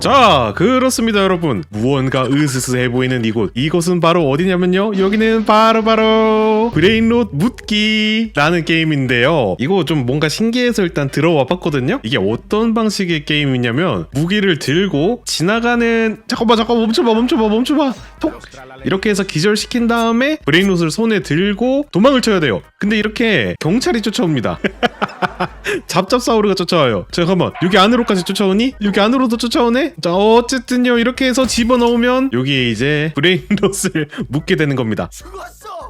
자 그렇습니다 여러분. 무언가 으스스해 보이는 이곳. 이곳은 바로 어디냐면요. 여기는 바로 바로 브레인롯 묻기라는 게임인데요 이거 좀 뭔가 신기해서 일단 들어와 봤거든요 이게 어떤 방식의 게임이냐면 무기를 들고 지나가는 잠깐만 잠깐만 멈춰봐 멈춰봐 멈춰봐 톡 이렇게 해서 기절시킨 다음에 브레인롯을 손에 들고 도망을 쳐야 돼요 근데 이렇게 경찰이 쫓아옵니다 잡잡사우르가 쫓아와요. 잠깐만 여기 안으로까지 쫓아오니? 여기 안으로도 쫓아오네? 자 어쨌든요 이렇게 해서 집어넣으면 여기에 이제 브레인롯을 묻게 되는 겁니다.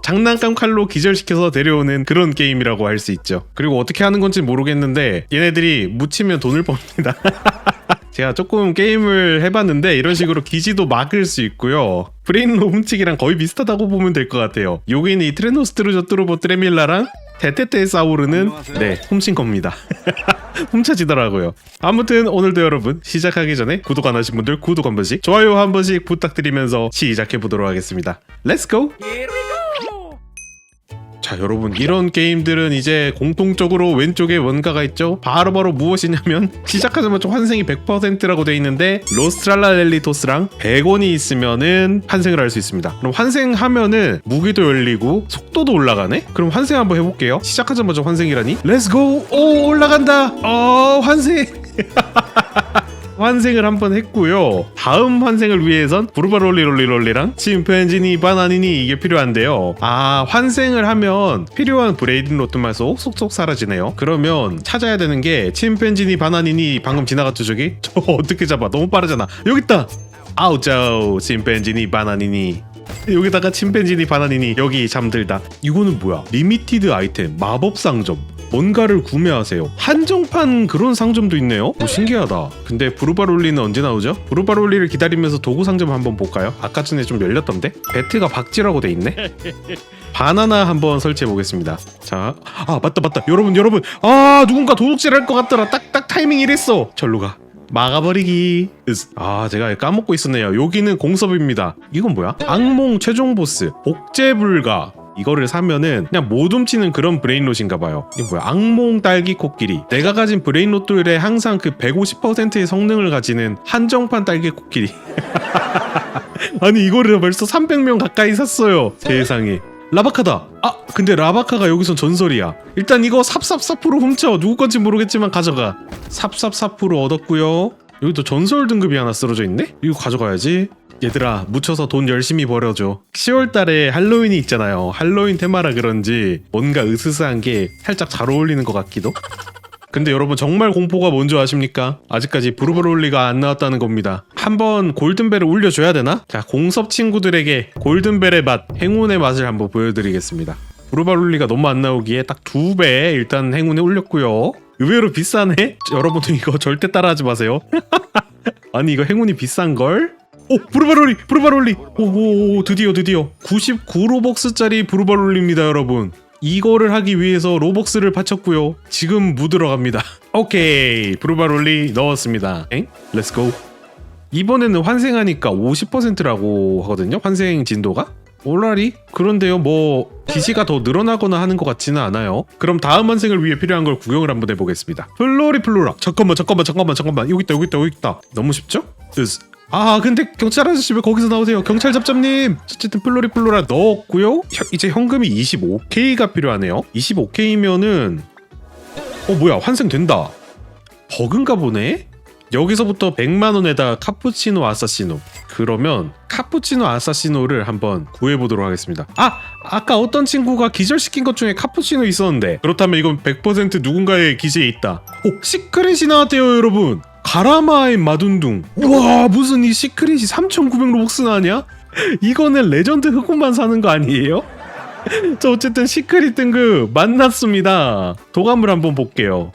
장난감 칼로 기절시켜서 데려오는 그런 게임이라고 할 수 있죠. 그리고 어떻게 하는 건지 모르겠는데 얘네들이 묻히면 돈을 법니다. 제가 조금 게임을 해봤는데 이런 식으로 기지도 막을 수 있고요. 브레인로 훔치기랑 거의 비슷하다고 보면 될 것 같아요. 여기는 이 트레노스트르조 뚜르보 트레밀라랑 테테테 사우르는 네 훔친 겁니다. 훔쳐지더라고요. 아무튼 오늘도 여러분 시작하기 전에 구독 안 하신 분들 구독 한 번씩 좋아요 한 번씩 부탁드리면서 시작해 보도록 하겠습니다. 렛츠 고! 자 여러분 이런 게임들은 이제 공통적으로 왼쪽에 뭔가가 있죠? 바로 바로 무엇이냐면 시작하자마자 환생이 100%라고 돼 있는데 로스트랄라렐리토스랑 100원이 있으면은 환생을 할 수 있습니다. 그럼 환생하면은 무기도 열리고 속도도 올라가네? 그럼 환생 한번 해볼게요. 시작하자마자 환생이라니? 렛츠고 오 올라간다! 어 환생 환생을 한 번 했고요. 다음 환생을 위해선 부르바롤리롤리롤리랑 침팬지니 바나니니 이게 필요한데요. 아 환생을 하면 필요한 브레이든 로트마소 속속 사라지네요. 그러면 찾아야 되는 게 침팬지니 바나니니 방금 지나갔죠 저기? 저 어떻게 잡아? 너무 빠르잖아. 여기 있다. 아우짜우 침팬지니 바나니니 여기다가 침팬지니 바나니니 여기 잠들다. 이거는 뭐야? 리미티드 아이템 마법 상점. 뭔가를 구매하세요. 한정판 그런 상점도 있네요? 오, 신기하다. 근데 부르바롤리는 언제 나오죠? 부르바롤리를 기다리면서 도구 상점 한번 볼까요? 아까 전에 좀 열렸던데? 배트가 박지라고 돼 있네? 바나나 한번 설치해 보겠습니다. 자, 아 맞다 맞다. 여러분 여러분. 아 누군가 도둑질 할 것 같더라. 딱딱 타이밍 이랬어. 절로 가 막아버리기. 으스. 아, 제가 까먹고 있었네요. 여기는 공섭입니다. 이건 뭐야? 악몽 최종 보스. 복제 불가. 이거를 사면은 그냥 못 훔치는 그런 브레인롯인가 봐요. 이게 뭐야? 악몽 딸기 코끼리. 내가 가진 브레인롯들에 항상 그 150%의 성능을 가지는 한정판 딸기 코끼리. 아니 이거를 벌써 300명 가까이 샀어요. 세상에. 라바카다. 아, 근데 라바카가 여기선 전설이야. 일단 이거 삽삽삽으로 훔쳐. 누구 건지 모르겠지만 가져가. 삽삽삽으로 얻었고요. 여기 또 전설 등급이 하나 쓰러져 있네? 이거 가져가야지. 얘들아, 묻혀서 돈 열심히 벌어줘. 10월달에 할로윈이 있잖아요. 할로윈 테마라 그런지 뭔가 으스스한 게 살짝 잘 어울리는 것 같기도. 근데 여러분 정말 공포가 뭔지 아십니까? 아직까지 부르브롤리가 안 나왔다는 겁니다. 한번 골든벨을 울려줘야 되나? 자, 공섭 친구들에게 골든벨의 맛, 행운의 맛을 한번 보여드리겠습니다. 부르바롤리가 너무 안 나오기에 딱 두 배 일단 행운에 울렸고요. 의외로 비싸네? 여러분들 이거 절대 따라하지 마세요. 아니 이거 행운이 비싼 걸? 오 부르바롤리 부르바롤리 오오 드디어 드디어 99로벅스짜리 부르바롤리입니다 여러분 이거를 하기 위해서 로벅스를 바쳤고요. 지금 묻으러 갑니다. 오케이. 부르바롤리 넣었습니다. 엥? 렛츠고 이번에는 환생하니까 50%라고 하거든요 환생 진도가? 올라리? 그런데요 뭐 기시가 더 늘어나거나 하는 것 같지는 않아요. 그럼 다음 환생을 위해 필요한 걸 구경을 한번 해보겠습니다. 플로리 플로라. 잠깐만 잠깐만 잠깐만 잠깐만. 여기 있다 여기 있다 여기 있다. 너무 쉽죠? 으스. 아 근데 경찰 아저씨 왜 거기서 나오세요? 경찰 잡잡님! 어쨌든 플로리 플로라 넣었고요. 혀- 이제 현금이 25K가 필요하네요. 25K면은 어 뭐야 환생된다. 버그인가 보네? 여기서부터 100만원에다 카푸치노 아사시노. 그러면 카푸치노 아사시노를 한번 구해보도록 하겠습니다. 아! 아까 어떤 친구가 기절시킨 것 중에 카푸치노 있었는데 그렇다면 이건 100% 누군가의 기지에 있다. 오! 시크릿이 나왔대요 여러분 가라마의 마둔둥. 와 무슨 이 시크릿이 3900 로벅스 나냐? 이거는 레전드 흑우만 사는 거 아니에요? 저 어쨌든 시크릿 등급 만났습니다. 도감을 한번 볼게요.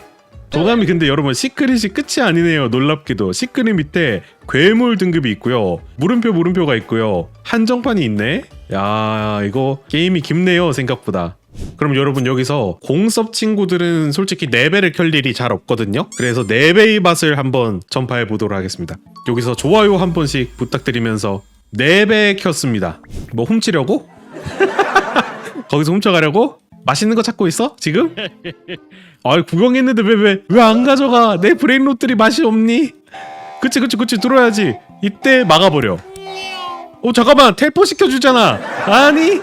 도감이 근데 여러분 시크릿이 끝이 아니네요. 놀랍게도. 시크릿 밑에 괴물 등급이 있고요. 물음표 물음표가 있고요. 한정판이 있네. 야 이거 게임이 깊네요 생각보다 그럼 여러분 여기서 공섭 친구들은 솔직히 4배를 켤 일이 잘 없거든요 그래서 4배의 맛을 한번 전파해 보도록 하겠습니다 여기서 좋아요 한 번씩 부탁드리면서 4배 켰습니다 뭐 훔치려고? 거기서 훔쳐가려고? 맛있는 거 찾고 있어? 지금? 아 구경했는데 왜 왜 왜 안 가져가? 내 브레인롯들이 맛이 없니? 그치 그치 그치 들어야지 이때 막아버려 어 잠깐만 텔포 시켜주잖아 아니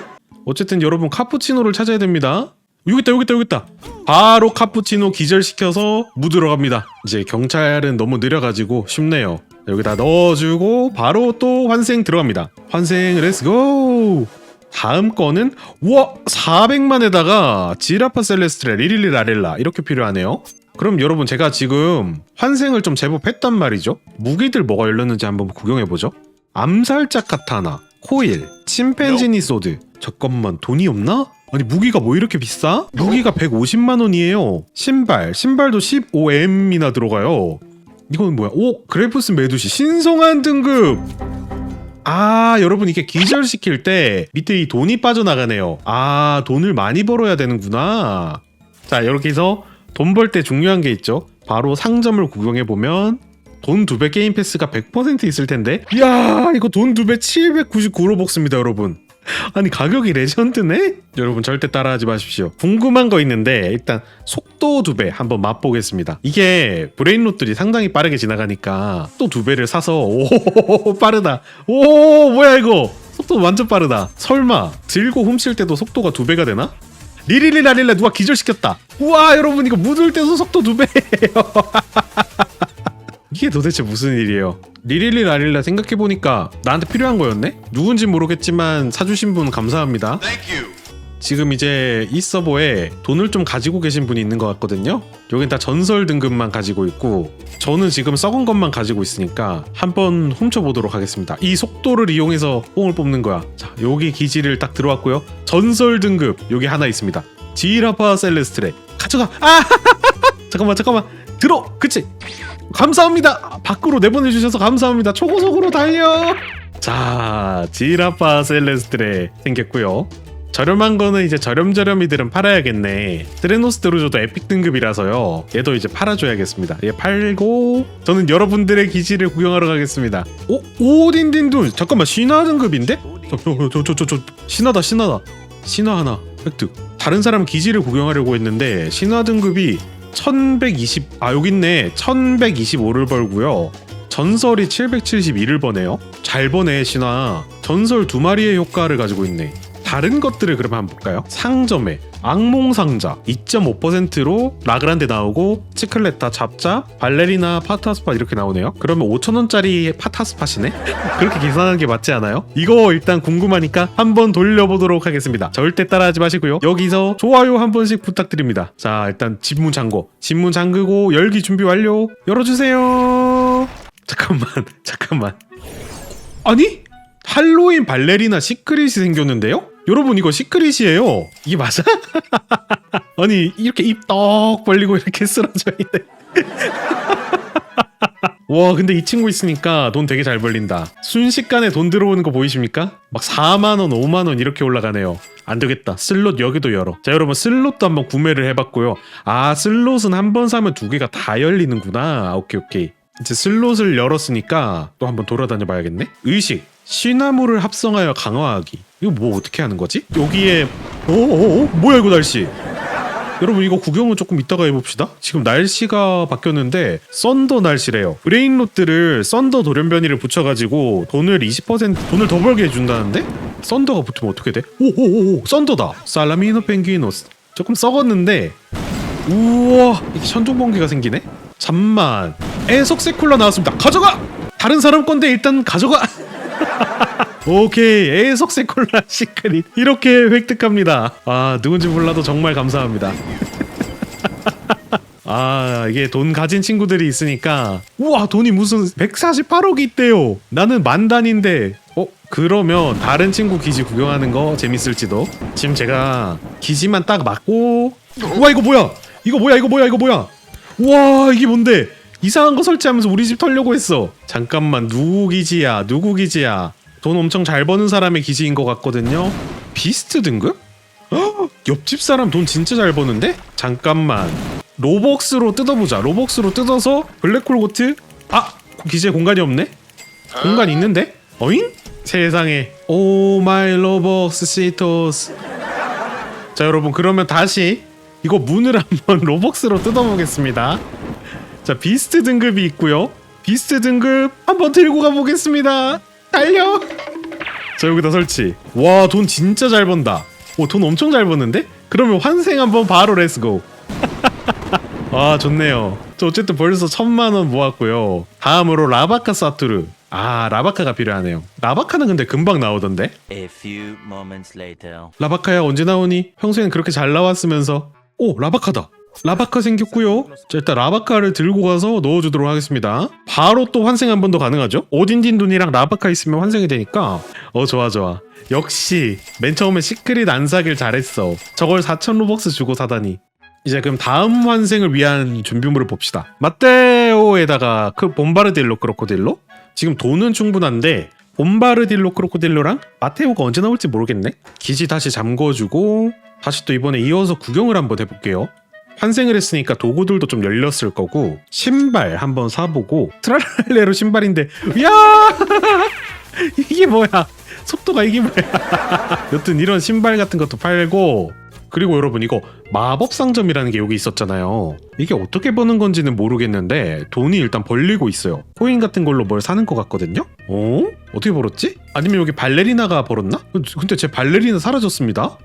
어쨌든 여러분 카푸치노를 찾아야 됩니다. 여기 있다 여기 있다 여기 있다. 바로 카푸치노 기절시켜서 무 들어갑니다. 이제 경찰은 너무 느려가지고 쉽네요. 여기다 넣어주고 바로 또 환생 들어갑니다. 환생 렛츠고 다음 거는 우와 400만에다가 지라파 셀레스트레 리릴리 라렐라 이렇게 필요하네요. 그럼 여러분 제가 지금 환생을 좀 제법 했단 말이죠. 무기들 뭐가 열렸는지 한번 구경해보죠. 암살자 카타나 코일 침팬지니 소드 잠깐만 돈이 없나? 아니 무기가 뭐 이렇게 비싸? 무기가 150만 원이에요. 신발 신발도 15M이나 들어가요. 이건 뭐야? 오 그래프스 메두시 신성한 등급! 아 여러분 이게 기절시킬 때 밑에 이 돈이 빠져나가네요. 아 돈을 많이 벌어야 되는구나. 자 이렇게 해서 돈 벌 때 중요한 게 있죠. 바로 상점을 구경해 보면 돈 두 배 게임 패스가 100% 있을 텐데. 이야 이거 돈 두 배 799로벅스입니다 여러분 아니 가격이 레전드네? 여러분 절대 따라하지 마십시오. 궁금한 거 있는데 일단 속도 두 배 한번 맛보겠습니다. 이게 브레인롯들이 상당히 빠르게 지나가니까 또 두 배를 사서 오 빠르다. 오 뭐야 이거? 속도 완전 빠르다. 설마 들고 훔칠 때도 속도가 두 배가 되나? 리릴리라릴라 누가 기절시켰다. 우와 여러분 이거 묻을 때도 속도 두 배예요 이게 도대체 무슨 일이에요? 리릴리 라릴라 생각해보니까 나한테 필요한 거였네? 누군지 모르겠지만 사주신 분 감사합니다. 지금 이제 이 서버에 돈을 좀 가지고 계신 분이 있는 것 같거든요. 여긴 다 전설 등급만 가지고 있고 저는 지금 썩은 것만 가지고 있으니까 한번 훔쳐보도록 하겠습니다. 이 속도를 이용해서 뽕을 뽑는 거야. 자 여기 기지를 딱 들어왔고요. 전설 등급 여기 하나 있습니다. 지라파 셀레스트레 가져가. 아 잠깐만 잠깐만 들어 그치 감사합니다. 밖으로 내보내주셔서 감사합니다. 초고속으로 달려. 자, 지라파 셀레스트레 생겼고요. 저렴한 거는 이제 저렴저렴이들은 팔아야겠네. 드레노스 드로저도 에픽 등급이라서요. 얘도 이제 팔아줘야겠습니다. 얘 팔고 저는 여러분들의 기지를 구경하러 가겠습니다. 오, 오딘딘둔 잠깐만 신화 등급인데? 저저저 저저 신화다 신화다. 신화 하나 획득. 다른 사람 기지를 구경하려고 했는데 신화 등급이 1120, 아, 여기 있네. 1125를 벌고요. 전설이 771을 버네요. 잘 버네, 신화. 전설 두 마리의 효과를 가지고 있네. 다른 것들을 그러면 한번 볼까요? 상점에 악몽 상자 2.5%로 라그란데 나오고 치클레타 잡자 발레리나 파타스팟 이렇게 나오네요. 그러면 5천원짜리 파타스팟이네? 그렇게 계산하는 게 맞지 않아요? 이거 일단 궁금하니까 한번 돌려보도록 하겠습니다. 절대 따라하지 마시고요. 여기서 좋아요 한 번씩 부탁드립니다. 자 일단 집문 잠궈 집문 잠그고 열기 준비 완료 열어주세요. 잠깐만 잠깐만 아니? 할로윈 발레리나 시크릿이 생겼는데요? 여러분 이거 시크릿이에요. 이게 맞아? 아니 이렇게 입 떡 벌리고 이렇게 쓰러져 있네. 와 근데 이 친구 있으니까 돈 되게 잘 벌린다. 순식간에 돈 들어오는 거 보이십니까? 막 4만 원, 5만 원 이렇게 올라가네요. 안 되겠다. 슬롯 여기도 열어. 자 여러분 슬롯도 한번 구매를 해봤고요. 아 슬롯은 한 번 사면 두 개가 다 열리는구나. 아, 오케이 오케이. 이제 슬롯을 열었으니까 또 한번 돌아다녀 봐야겠네. 의식. 시나무를 합성하여 강화하기. 이거 뭐 어떻게 하는 거지? 여기에 오오오 뭐야 이거 날씨? 여러분 이거 구경은 조금 이따가 해봅시다. 지금 날씨가 바뀌었는데 썬더 날씨래요. 브레인롯들을 썬더 돌연변이를 붙여가지고 돈을 20% 돈을 더 벌게 해준다는데? 썬더가 붙으면 어떻게 돼? 오오오오 썬더다. 살라미노 펭귄노스. 조금 썩었는데 우와 이게 천둥번개가 생기네? 잠만 애석 세쿨라 나왔습니다. 가져가! 다른 사람 건데 일단 가져가! 오케이. 애석 세 콜라 시크릿. 이렇게 획득합니다. 아 누군지 몰라도 정말 감사합니다. 아 이게 돈 가진 친구들이 있으니까. 우와 돈이 무슨 148억이 있대요. 나는 만 단인데. 어 그러면 다른 친구 기지 구경하는 거 재밌을지도? 지금 제가 기지만 딱 맞고. 우와 이거 뭐야? 이거 뭐야? 이거 뭐야? 이거 뭐야? 우와 이게 뭔데? 이상한 거 설치하면서 우리 집 털려고 했어. 잠깐만 누구 기지야? 누구 기지야 돈 엄청 잘 버는 사람의 기지인 것 같거든요. 비스트 등급? 헉, 옆집 사람 돈 진짜 잘 버는데? 잠깐만. 로벅스로 뜯어보자. 로벅스로 뜯어서 블랙홀 고트? 아 기지에 공간이 없네? 공간 있는데? 어잉? 세상에. 오 마이 로벅스 시토스 자 여러분 그러면 다시 이거 문을 한번 로벅스로 뜯어보겠습니다. 자 비스트 등급이 있고요. 비스트 등급 한번 들고 가보겠습니다 달려. 자 여기다 설치. 와 돈 진짜 잘 번다. 오돈 엄청 잘 버는데? 그러면 환생 한번 바로 렛츠고 아 좋네요. 저 어쨌든 벌써 천만 원 모았고요. 다음으로 라바카 사투르. 아 라바카가 필요하네요. 라바카는 근데 금방 나오던데? A few moments later. 라바카야 언제 나오니? 평소엔 그렇게 잘 나왔으면서. 오 라바카다 라바카 생겼고요. 자 일단 라바카를 들고 가서 넣어주도록 하겠습니다. 바로 또 환생 한 번 더 가능하죠? 오딘딘 돈이랑 라바카 있으면 환생이 되니까. 어 좋아 좋아. 역시 맨 처음에 시크릿 안 사길 잘했어. 저걸 4천 로벅스 주고 사다니. 이제 그럼 다음 환생을 위한 준비물을 봅시다. 마테오에다가 그 봄바르딜로 크로코딜로? 지금 돈은 충분한데 봄바르딜로 크로코딜로랑 마테오가 언제 나올지 모르겠네? 기지 다시 잠궈주고 다시 또 이번에 이어서 구경을 한번 해볼게요 환생을 했으니까 도구들도 좀 열렸을 거고 신발 한번 사보고 트랄레로 신발인데 야! 이게 뭐야? 속도가 이게 뭐야? 여튼 이런 신발 같은 것도 팔고 그리고 여러분 이거 마법 상점이라는 게 여기 있었잖아요. 이게 어떻게 버는 건지는 모르겠는데 돈이 일단 벌리고 있어요. 코인 같은 걸로 뭘 사는 것 같거든요? 어? 어떻게 벌었지? 아니면 여기 발레리나가 벌었나? 근데 제 발레리나 사라졌습니다?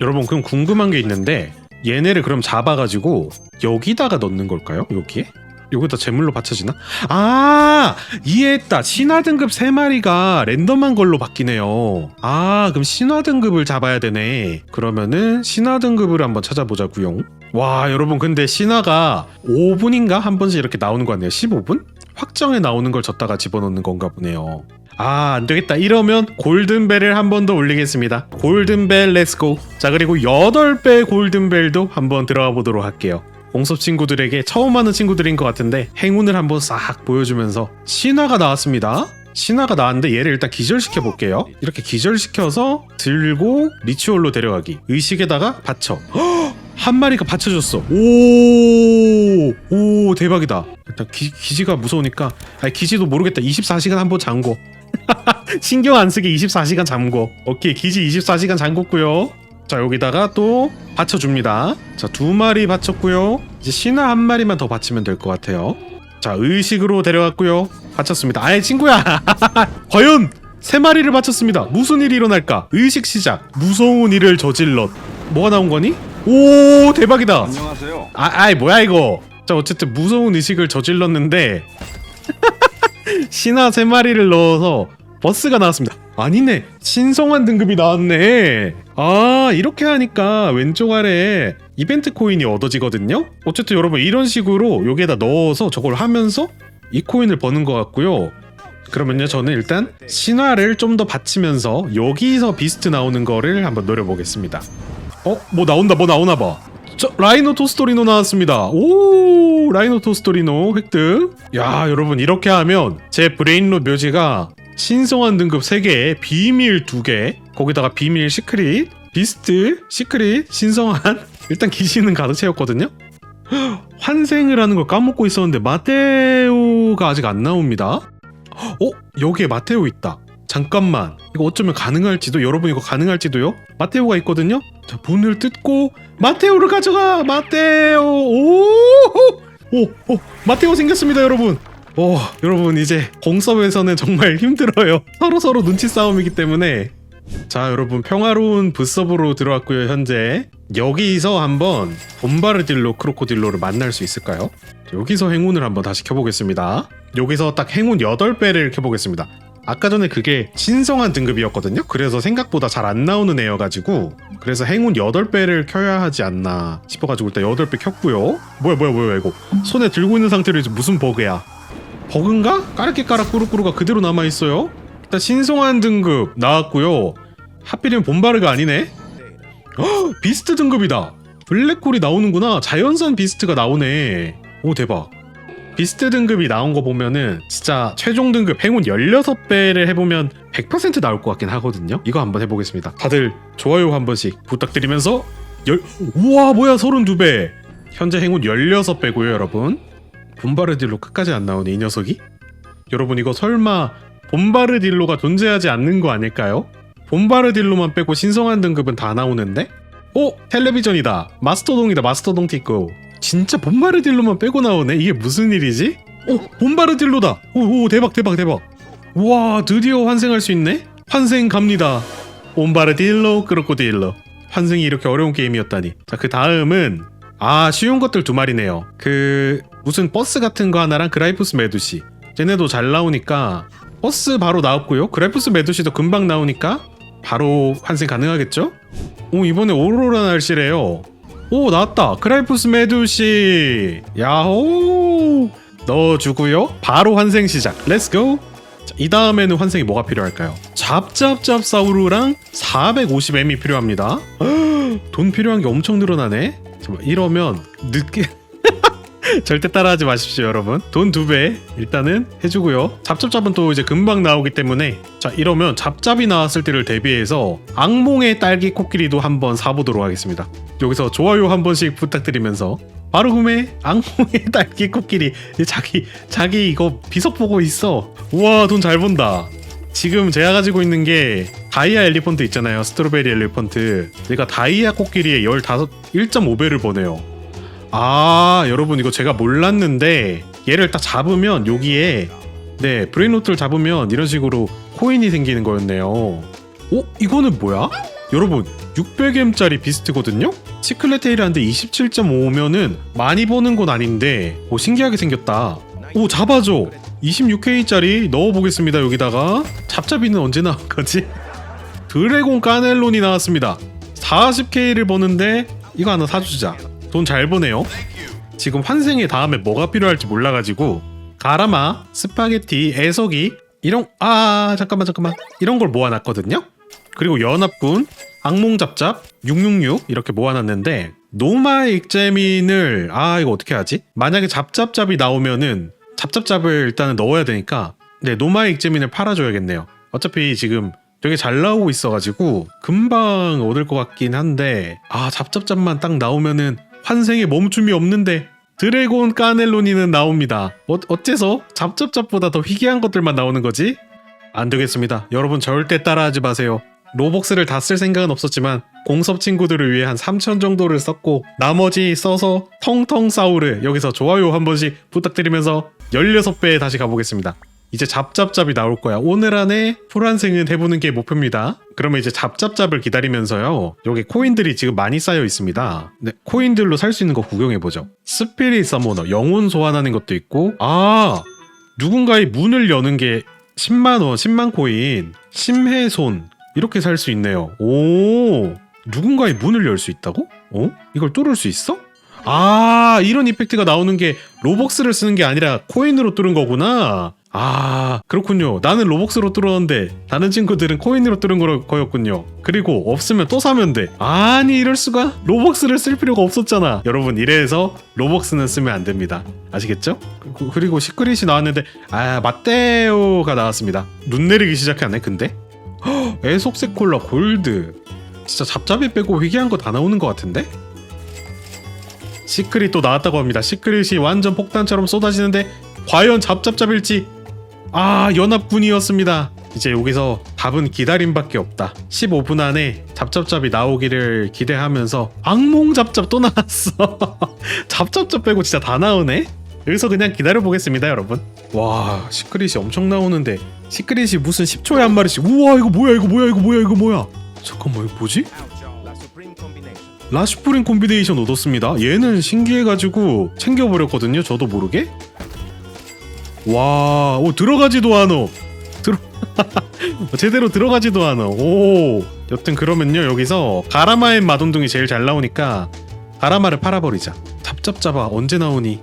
여러분 그럼 궁금한 게 있는데 얘네를 그럼 잡아가지고 여기다가 넣는 걸까요? 여기에? 여기다 제물로 받쳐지나? 아 이해했다 신화 등급 3마리가 랜덤한 걸로 바뀌네요 아 그럼 신화 등급을 잡아야 되네 그러면은 신화 등급을 한번 찾아보자구요 와 여러분 근데 신화가 5분인가 한 번씩 이렇게 나오는 거 같네요 15분? 확정에 나오는 걸 줬다가 집어넣는 건가 보네요 아 안되겠다. 이러면 골든벨을 한 번 더 올리겠습니다. 골든벨 렛츠고 자 그리고 8배 골든벨도 한번 들어가 보도록 할게요. 공섭 친구들에게 처음 하는 친구들인 것 같은데 행운을 한번 싹 보여주면서 신화가 나왔습니다. 신화가 나왔는데 얘를 일단 기절시켜 볼게요. 이렇게 기절시켜서 들고 리추얼로 데려가기. 의식에다가 받쳐. 헉! 한 마리가 받쳐줬어. 오, 오 대박이다. 일단 기, 기지가 무서우니까. 아니 기지도 모르겠다. 24시간 한 번 잠궈 신경 안 쓰게 24시간 잠궈. 오케이 기지 24시간 잠궜고요. 자 여기다가 또 받쳐줍니다. 자 두 마리 받쳤고요. 이제 신화 한 마리만 더 받치면 될 것 같아요. 자 의식으로 데려갔고요. 받쳤습니다. 아이 친구야! 과연 세 마리를 받쳤습니다. 무슨 일이 일어날까? 의식 시작. 무서운 일을 저질렀. 뭐가 나온 거니? 오 대박이다! 안녕하세요. 아, 아이 뭐야 이거. 자 어쨌든 무서운 의식을 저질렀는데 신화 세 마리를 넣어서 버스가 나왔습니다. 아니네 신성한 등급이 나왔네. 아 이렇게 하니까 왼쪽 아래에 이벤트 코인이 얻어지거든요. 어쨌든 여러분 이런 식으로 여기에다 넣어서 저걸 하면서 이 코인을 버는 것 같고요. 그러면요 저는 일단 신화를 좀 더 받치면서 여기서 비스트 나오는 거를 한번 노려보겠습니다. 어? 뭐 나온다 뭐 나오나 봐. 저 라이노 토스토리노 나왔습니다. 오 라이노 토스토리노 획득. 야 여러분 이렇게 하면 제 브레인롯 묘지가 신성한 등급 3개, 비밀 2개, 거기다가 비밀 시크릿, 비스트, 시크릿, 신성한 일단 기시는 가득 채웠거든요. 헉, 환생을 하는 걸 까먹고 있었는데 마테오가 아직 안 나옵니다. 어? 여기에 마테오 있다. 잠깐만 이거 어쩌면 가능할지도 여러분 이거 가능할지도요 마테오가 있거든요 자 문을 뜯고 마테오를 가져가 마테오! 오오! 마테오 생겼습니다 여러분. 오 여러분 이제 공섭에서는 정말 힘들어요. 서로 서로 눈치 싸움이기 때문에. 자 여러분 평화로운 부서브로 들어왔고요 현재. 여기서 한번 봄바르딜로 크로코딜로를 만날 수 있을까요? 자, 여기서 행운을 한번 다시 켜보겠습니다. 여기서 딱 행운 8배를 켜보겠습니다 아까 전에 그게 신성한 등급이었거든요. 그래서 생각보다 잘 안 나오는 애여가지고 그래서 행운 8배를 켜야 하지 않나 싶어가지고 일단 8배 켰고요. 뭐야 뭐야 뭐야 이거 손에 들고 있는 상태로 이제 무슨 버그야? 버그인가? 까르끼까락 꾸루꾸루가 그대로 남아있어요. 일단 신성한 등급 나왔고요. 하필이면 본바르가 아니네. 헉, 비스트 등급이다. 블랙홀이 나오는구나. 자연산 비스트가 나오네. 오 대박. 비스트 등급이 나온 거 보면은 진짜 최종 등급 행운 16배를 해보면 100% 나올 것 같긴 하거든요. 이거 한번 해보겠습니다. 다들 좋아요 한 번씩 부탁드리면서 열 우와 뭐야 32배. 현재 행운 16배고요 여러분. 본바르딜로 끝까지 안 나오네 이 녀석이. 여러분 이거 설마 본바르딜로가 존재하지 않는 거 아닐까요? 본바르딜로만 빼고 신성한 등급은 다 나오는데? 오 텔레비전이다 마스터동이다 마스터동 티코 진짜 본바르딜로만 빼고 나오네? 이게 무슨 일이지? 오 봄바르딜로다! 오, 오 대박 대박 대박. 와 드디어 환생할 수 있네? 환생 갑니다. 봄바르딜로 크로코딜로. 환생이 이렇게 어려운 게임이었다니. 자 그 다음은 아 쉬운 것들 두 마리네요. 그 무슨 버스 같은 거 하나랑 그라이프스 메두시. 쟤네도 잘 나오니까 버스 바로 나왔고요. 그라이프스 메두시도 금방 나오니까 바로 환생 가능하겠죠? 오 이번에 오로라 날씨래요 오 나왔다. 그라이프스 메두시. 야호. 넣어주고요. 바로 환생 시작. 렛츠고 자, 이 다음에는 환생이 뭐가 필요할까요? 잡잡잡사우루랑 450M이 필요합니다. 돈 필요한 게 엄청 늘어나네. 이러면 늦게 절대 따라하지 마십시오 여러분. 돈 두 배 일단은 해주고요. 잡잡잡은 또 이제 금방 나오기 때문에 자 이러면 잡잡이 나왔을 때를 대비해서 악몽의 딸기 코끼리도 한번 사보도록 하겠습니다. 여기서 좋아요 한 번씩 부탁드리면서 바로 구매 악몽의 딸기 코끼리. 자기 자기 이거 비석 보고 있어. 우와 돈 잘 번다. 지금 제가 가지고 있는 게 다이아 엘리펀트 있잖아요. 스트로베리 엘리펀트. 얘가 다이아 코끼리의 15 1.5배를 버네요 아 여러분 이거 제가 몰랐는데 얘를 딱 잡으면 여기에 네 브레인로트를 잡으면 이런 식으로 코인이 생기는 거였네요 어? 이거는 뭐야? 여러분 600M짜리 비스트거든요? 시클레테일한데 27.5면은 많이 버는 건 아닌데 오 신기하게 생겼다 오 잡아줘 26K짜리 넣어보겠습니다 여기다가 잡잡이는 언제 나온 거지? 드래곤 까넬론이 나왔습니다 40K를 버는데 이거 하나 사주자 돈 잘 버네요. 지금 환생의 다음에 뭐가 필요할지 몰라가지고 가라마, 스파게티, 애석이 이런 아 잠깐만 잠깐만. 이런 걸 모아놨거든요. 그리고 연합군, 악몽잡잡, 666 이렇게 모아놨는데 노마 익제민을 아 이거 어떻게 하지? 만약에 잡잡잡이 나오면은 잡잡잡을 일단은 넣어야 되니까 네 노마 익제민을 팔아줘야겠네요. 어차피 지금 되게 잘 나오고 있어가지고 금방 얻을 것 같긴 한데 아 잡잡잡만 딱 나오면은 환생에 멈춤이 없는데 드래곤 까넬로니는 나옵니다 어, 어째서 잡잡잡보다 더 희귀한 것들만 나오는 거지? 안 되겠습니다 여러분 절대 따라하지 마세요 로벅스를 다 쓸 생각은 없었지만 공섭 친구들을 위해 한 3천 정도를 썼고 나머지 써서 텅텅 싸우르 여기서 좋아요 한 번씩 부탁드리면서 16배에 다시 가보겠습니다. 이제 잡잡잡이 나올 거야. 오늘 안에 풀환생은 해보는 게 목표입니다. 그러면 이제 잡잡잡을 기다리면서요. 여기 코인들이 지금 많이 쌓여 있습니다. 네, 코인들로 살 수 있는 거 구경해보죠. 스피릿 서모너, 영혼 소환하는 것도 있고 아! 누군가의 문을 여는 게 10만원, 10만 코인, 심해손 이렇게 살 수 있네요. 오, 누군가의 문을 열 수 있다고? 어? 이걸 뚫을 수 있어? 아, 이런 이펙트가 나오는 게 로벅스를 쓰는 게 아니라 코인으로 뚫은 거구나. 아, 그렇군요. 나는 로벅스로 뚫었는데 다른 친구들은 코인으로 뚫은 거- 거였군요. 그리고 없으면 또 사면 돼. 아니, 이럴 수가? 로벅스를 쓸 필요가 없었잖아. 여러분, 이래서 로벅스는 쓰면 안 됩니다. 아시겠죠? 그- 그리고 시크릿이 나왔는데 아, 맞대요가 나왔습니다. 눈 내리기 시작하네, 근데. 애속색 콜라 골드 진짜 잡잡이 빼고 희귀한 거 다 나오는 것 같은데? 시크릿 또 나왔다고 합니다 시크릿이 완전 폭탄처럼 쏟아지는데 과연 잡잡잡일지 아 연합군이었습니다. 이제 여기서 답은 기다림밖에 없다. 15분 안에 잡잡잡이 나오기를 기대하면서 악몽 잡잡 또 나왔어. 잡잡잡 빼고 진짜 다 나오네? 여기서 그냥 기다려보겠습니다 여러분. 와 시크릿이 엄청 나오는데 시크릿이 무슨 10초에 한 마리씩 우와 이거 뭐야 이거 뭐야 이거 뭐야 이거 뭐야? 잠깐만 이거 뭐지? 라슈프린 콤비네이션 얻었습니다. 얘는 신기해가지고 챙겨버렸거든요 저도 모르게 와, 오 들어가지도 않어. 들어 제대로 들어가지도 않아. 오. 여튼 그러면요 여기서 가라마의 마돈둥이 제일 잘 나오니까 가라마를 팔아버리자. 잡잡잡아 언제 나오니?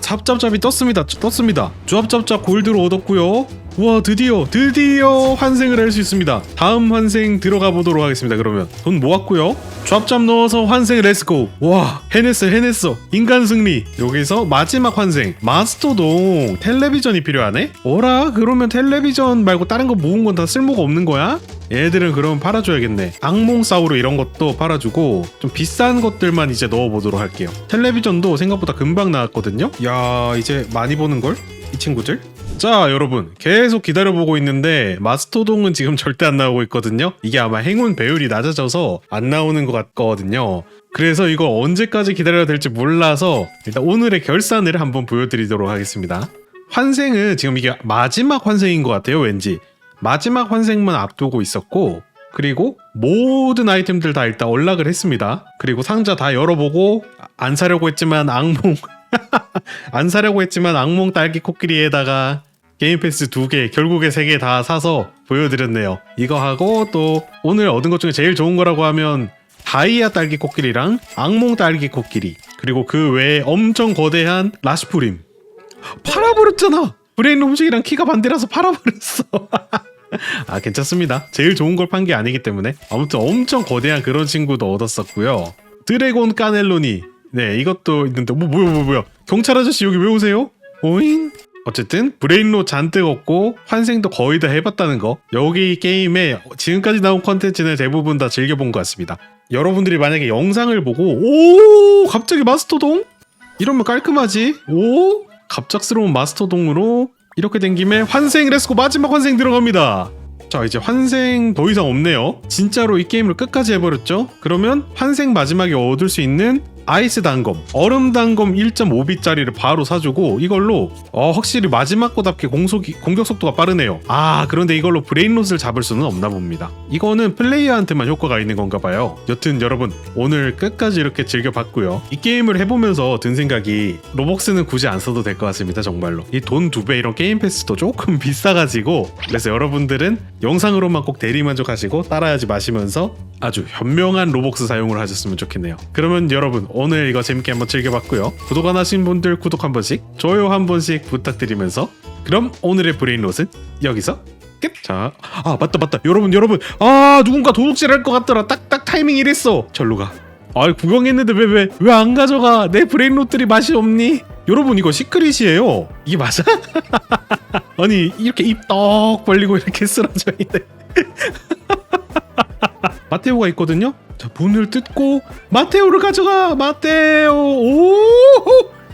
잡잡잡이 떴습니다. 떴습니다. 조합잡잡 골드로 얻었고요. 우와 드디어 드디어 환생을 할 수 있습니다. 다음 환생 들어가 보도록 하겠습니다. 그러면 돈 모았고요. 조합잡 넣어서 환생 렛츠고. 와 해냈어 해냈어. 인간 승리. 여기서 마지막 환생 마스터동 텔레비전이 필요하네. 어라 그러면 텔레비전 말고 다른 거 모은 건 다 쓸모가 없는 거야? 얘들은 그럼 팔아줘야겠네. 악몽 사우르 이런 것도 팔아주고 좀 비싼 것들만 이제 넣어보도록 할게요. 텔레비전도 생각보다 금방 나왔거든요. 야 이제 많이 보는 걸? 이 친구들? 자 여러분 계속 기다려보고 있는데 마스터동은 지금 절대 안 나오고 있거든요. 이게 아마 행운 배율이 낮아져서 안 나오는 것 같거든요. 그래서 이거 언제까지 기다려야 될지 몰라서 일단 오늘의 결산을 한번 보여드리도록 하겠습니다. 환생은 지금 이게 마지막 환생인 것 같아요, 왠지. 마지막 환생만 앞두고 있었고, 그리고 모든 아이템들 다 일단 언락을 했습니다. 그리고 상자 다 열어보고, 안 사려고 했지만 악몽, 안 사려고 했지만 악몽 딸기 코끼리에다가 게임 패스 두 개, 결국에 세 개 다 사서 보여드렸네요. 이거 하고 또 오늘 얻은 것 중에 제일 좋은 거라고 하면 다이아 딸기 코끼리랑 악몽 딸기 코끼리 그리고 그 외에 엄청 거대한 라시프림 팔아버렸잖아. 브레인 음식이랑 키가 반대라서 팔아버렸어. 아 괜찮습니다. 제일 좋은 걸 판 게 아니기 때문에 아무튼 엄청 거대한 그런 친구도 얻었었고요. 드래곤 까넬로니 네 이것도 있는데 뭐 뭐야 뭐야 경찰 아저씨 여기 왜 오세요? 오잉? 어쨌든 브레인로 잔뜩 얻고 환생도 거의 다 해봤다는 거 여기 게임에 지금까지 나온 컨텐츠는 대부분 다 즐겨본 것 같습니다 여러분들이 만약에 영상을 보고 오 갑자기 마스터동? 이러면 깔끔하지 오 갑작스러운 마스터동으로 이렇게 된 김에 환생 레스코 마지막 환생 들어갑니다. 자 이제 환생 더 이상 없네요. 진짜로 이 게임을 끝까지 해버렸죠? 그러면 환생 마지막에 얻을 수 있는 아이스 단검 얼음 단검 1.5비짜리를 바로 사주고 이걸로 어 확실히 마지막 거답게 공속이, 공격 속도가 빠르네요. 아 그런데 이걸로 브레인롯을 잡을 수는 없나 봅니다. 이거는 플레이어한테만 효과가 있는 건가 봐요. 여튼 여러분 오늘 끝까지 이렇게 즐겨봤고요. 이 게임을 해보면서 든 생각이 로벅스는 굳이 안 써도 될 것 같습니다 정말로. 이 돈 두 배 이런 게임 패스도 조금 비싸가지고 그래서 여러분들은 영상으로만 꼭 대리만족하시고 따라하지 마시면서 아주 현명한 로벅스 사용을 하셨으면 좋겠네요. 그러면 여러분 오늘 이거 재밌게 한번 즐겨봤고요. 구독 안 하신 분들 구독 한 번씩 좋아요 한 번씩 부탁드리면서. 그럼 오늘의 브레인롯은 여기서 끝. 자, 아 맞다 맞다. 여러분 여러분. 아 누군가 도둑질 할 것 같더라. 딱딱 타이밍 이랬어. 절로 가. 아 구경했는데 왜 왜 왜 안 가져가? 내 브레인롯들이 맛이 없니? 여러분 이거 시크릿이에요. 이게 맞아? 아니 이렇게 입 떡 벌리고 이렇게 쓰러져 있네 마테오가 있거든요? 자 문을 뜯고 마테오를 가져가! 마테오! 오